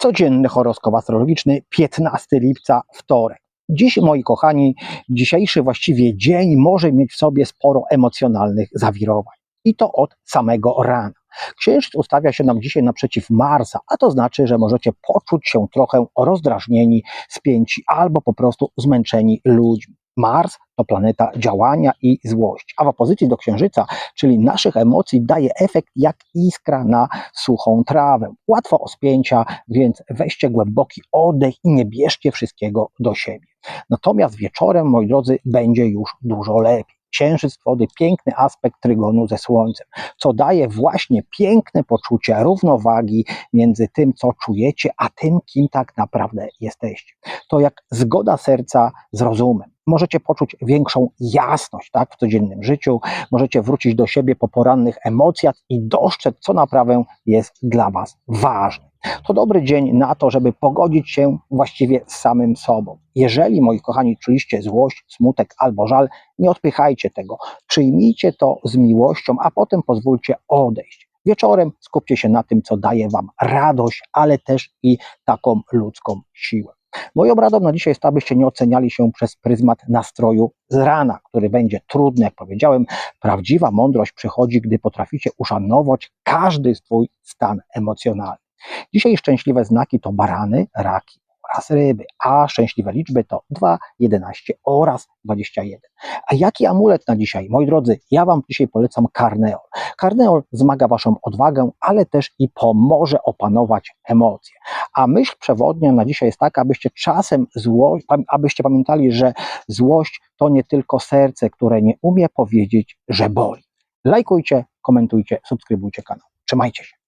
Codzienny horoskop astrologiczny 15 lipca, wtorek. Dziś, moi kochani, dzisiejszy właściwie dzień może mieć w sobie sporo emocjonalnych zawirowań. I to od samego rana. Księżyc ustawia się nam dzisiaj naprzeciw Marsa, a to znaczy, że możecie poczuć się trochę rozdrażnieni, spięci albo po prostu zmęczeni ludźmi. Mars to planeta działania i złości, a w opozycji do Księżyca, czyli naszych emocji, daje efekt jak iskra na suchą trawę. Łatwo o spięcia, więc weźcie głęboki oddech i nie bierzcie wszystkiego do siebie. Natomiast wieczorem, moi drodzy, będzie już dużo lepiej. Księżyc tworzy piękny aspekt trygonu ze Słońcem, co daje właśnie piękne poczucie równowagi między tym, co czujecie, a tym, kim tak naprawdę jesteście. To jak zgoda serca z rozumem. Możecie poczuć większą jasność tak, w codziennym życiu, możecie wrócić do siebie po porannych emocjach i dostrzec, co naprawdę jest dla Was ważne. To dobry dzień na to, żeby pogodzić się właściwie z samym sobą. Jeżeli, moi kochani, czuliście złość, smutek albo żal, nie odpychajcie tego. Przyjmijcie to z miłością, a potem pozwólcie odejść. Wieczorem skupcie się na tym, co daje Wam radość, ale też i taką ludzką siłę. Moją radą na dzisiaj jest to, abyście nie oceniali się przez pryzmat nastroju z rana, który będzie trudny, jak powiedziałem. Prawdziwa mądrość przychodzi, gdy potraficie uszanować każdy swój stan emocjonalny. Dzisiaj szczęśliwe znaki to barany, raki oraz a szczęśliwe liczby to 2, 11 oraz 21. A jaki amulet na dzisiaj? Moi drodzy, ja Wam dzisiaj polecam karneol. Karneol wzmaga Waszą odwagę, ale też i pomoże opanować emocje. A myśl przewodnia na dzisiaj jest taka, abyście czasem złość, abyście pamiętali, że złość to nie tylko serce, które nie umie powiedzieć, że boli. Lajkujcie, komentujcie, subskrybujcie kanał. Trzymajcie się.